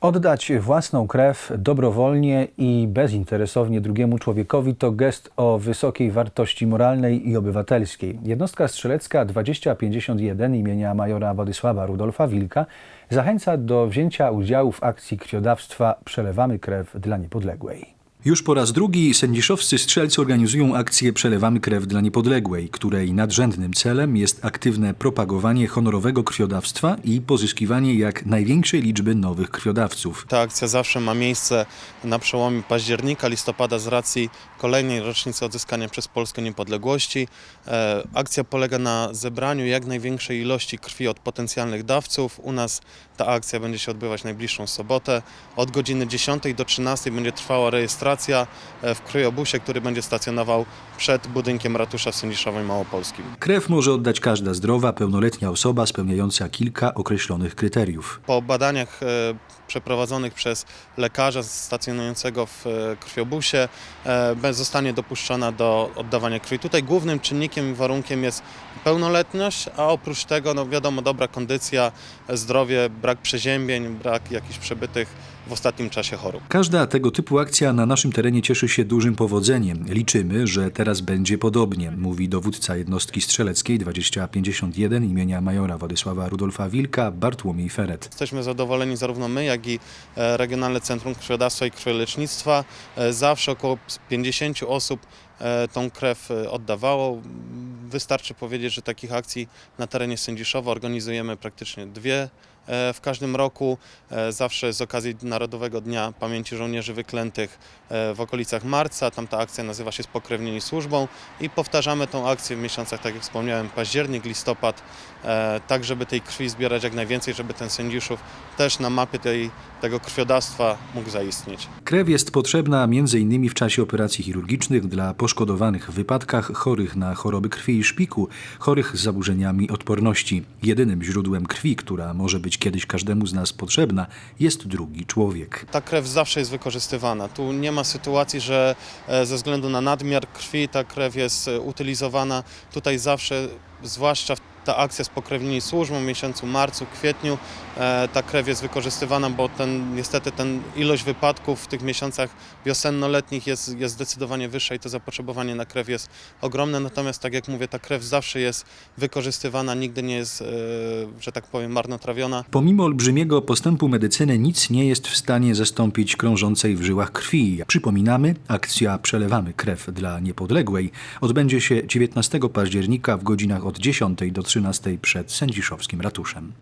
Oddać własną krew dobrowolnie i bezinteresownie drugiemu człowiekowi to gest o wysokiej wartości moralnej i obywatelskiej. Jednostka strzelecka 2051 imienia majora Władysława Rudolfa Wilka zachęca do wzięcia udziału w akcji krwiodawstwa Przelewamy krew dla niepodległej. Już po raz drugi sędziszowscy strzelcy organizują akcję Przelewamy krew dla niepodległej, której nadrzędnym celem jest aktywne propagowanie honorowego krwiodawstwa i pozyskiwanie jak największej liczby nowych krwiodawców. Ta akcja zawsze ma miejsce na przełomie października, listopada z racji kolejnej rocznicy odzyskania przez Polskę niepodległości. E, Akcja polega na zebraniu jak największej ilości krwi od potencjalnych dawców. U nas ta akcja będzie się odbywać najbliższą sobotę. Od godziny 10 do 13 będzie trwała rejestracja e, w krwiobusie, który będzie stacjonował przed budynkiem ratusza w Sędziszowie Małopolskim. Krew może oddać każda zdrowa, pełnoletnia osoba spełniająca kilka określonych kryteriów. Po badaniach e, przeprowadzonych przez lekarza stacjonującego w e, krwiobusie zostanie dopuszczona do oddawania krwi. Tutaj głównym czynnikiem i warunkiem jest pełnoletność, a oprócz tego no wiadomo dobra kondycja, zdrowie, brak przeziębień, brak jakichś przebytych w ostatnim czasie chorób. Każda tego typu akcja na naszym terenie cieszy się dużym powodzeniem. Liczymy, że teraz będzie podobnie, mówi dowódca jednostki strzeleckiej 2051 imienia majora Władysława Rudolfa Wilka Bartłomiej Feret. Jesteśmy zadowoleni zarówno my, jak i e, Regionalne Centrum Krwiodawstwa i Krwiolecznictwa. E, Zawsze około 50 osób e, tą krew oddawało. Wystarczy powiedzieć, że takich akcji na terenie Sędziszowa organizujemy praktycznie dwie w każdym roku. E, Zawsze z okazji Narodowego Dnia Pamięci Żołnierzy Wyklętych e, w okolicach marca. Tam ta akcja nazywa się Spokrewnieni Służbą i powtarzamy tą akcję w miesiącach, tak jak wspomniałem, październik, listopad, e, tak żeby tej krwi zbierać jak najwięcej, żeby ten Sędziszów też na mapie tej, tego krwiodawstwa mógł zaistnieć. Krew jest potrzebna m.in. w czasie operacji chirurgicznych dla poszkodowanych w wypadkach, chorych na choroby krwi i szpiku, chorych z zaburzeniami odporności. Jedynym źródłem krwi, która może być kiedyś każdemu z nas potrzebna, jest drugi człowiek. Ta krew zawsze jest wykorzystywana. Tu nie ma sytuacji, że e, ze względu na nadmiar krwi ta krew jest e, utylizowana. Tutaj zawsze, zwłaszcza w- ta akcja spokrewnieni służbą w miesiącu marcu, kwietniu, e, ta krew jest wykorzystywana, bo ten, niestety ten ilość wypadków w tych miesiącach wiosenno-letnich jest, jest zdecydowanie wyższa i to zapotrzebowanie na krew jest ogromne. Natomiast tak jak mówię, ta krew zawsze jest wykorzystywana, nigdy nie jest, e, że tak powiem, marnotrawiona. Pomimo olbrzymiego postępu medycyny nic nie jest w stanie zastąpić krążącej w żyłach krwi. Przypominamy, akcja Przelewamy krew dla niepodległej odbędzie się 19 października w godzinach od 10 do 13 przed sędziszowskim ratuszem.